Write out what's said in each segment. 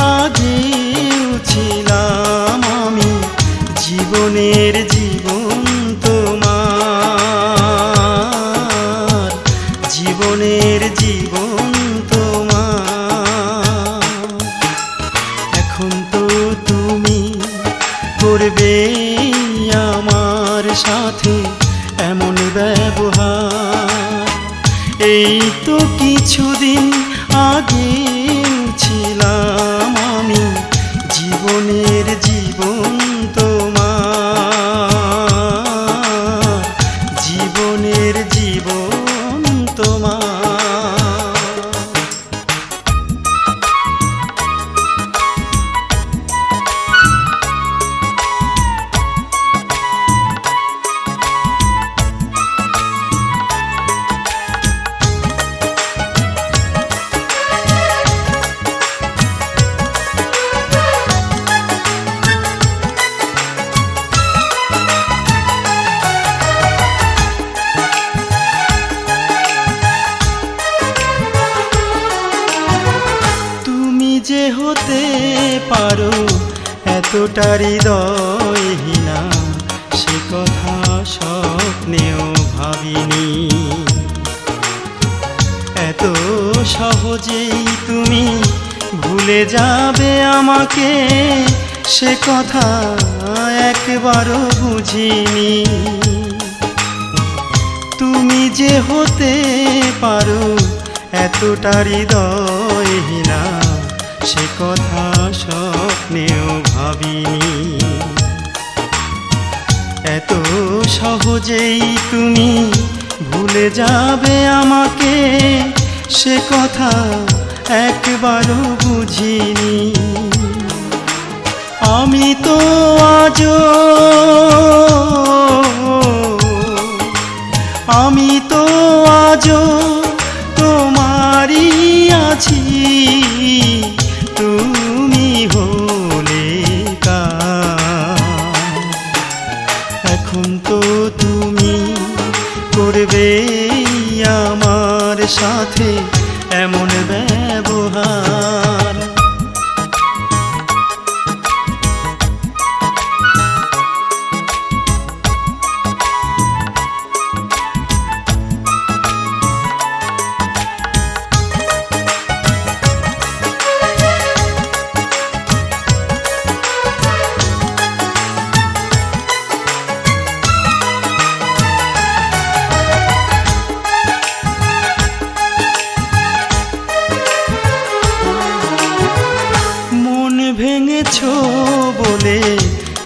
আগেও ছিলাম আমি। জীবনের জীবন তোমার। জীবনের জীবন তোমার। এখন তো তুমি করবে আমার সাথে এমন ব্যবহার। এই তো কিছুদিন আগে পারো, এতটা হৃদয়হীনা সে কথা স্বপ্নেও ভাবিনি। এত সহজেই তুমি ভুলে যাবে আমাকে, সে কথা একবারও বুঝিনি। তুমি যে হতে পারো, এতটা হৃদয়হীনা সে কথা স্বপ্নেও ভাবিনি। এত সহজেই তুমি ভুলে যাবে আমাকে, সে কথা একবারও বুঝিনি। আমি তো আজও আমার সাথে এমন ব্যবহার।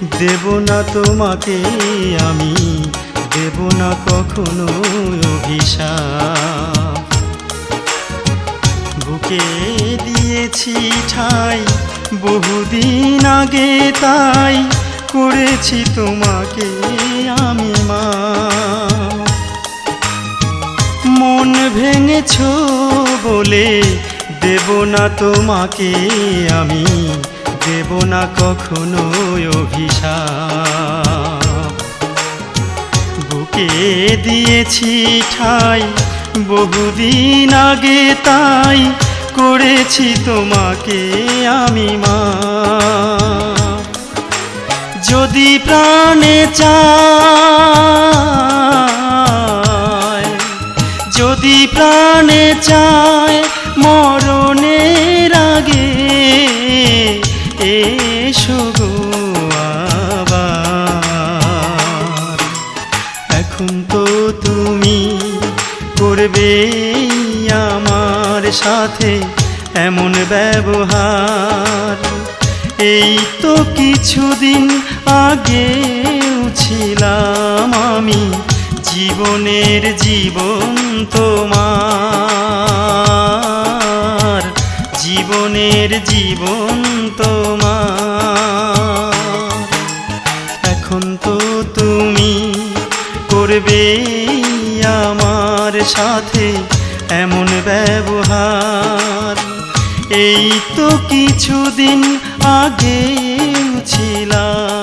দেব না তোমাকে আমি দেব না কখনো অভিশাপ। বুকে দিয়েছি ঠাই, বহুদিন আগে তাই করেছি তোমাকে আমি মা মন ভেঙেছ বলে দেব না তোমাকে আমি দেব না কখনো অভিশাপ। বুকে দিয়েছি ঠাই, বহুদিন আগে তাই করেছি তোমাকে আমি মা যদি প্রাণে চায়, যদি প্রাণে চায় এসো গো এখন তো তুমি করবে আমার সাথে এমন ব্যবহার। এই তো কিছুদিন আগেও ছিলাম আমি, জীবনের জীবন তোমার। জীবনের জীবন তোমার। এখন তো তুমি করবে আমার সাথে এমন ব্যবহার। এই তো কিছুদিন আগে ছিলাম।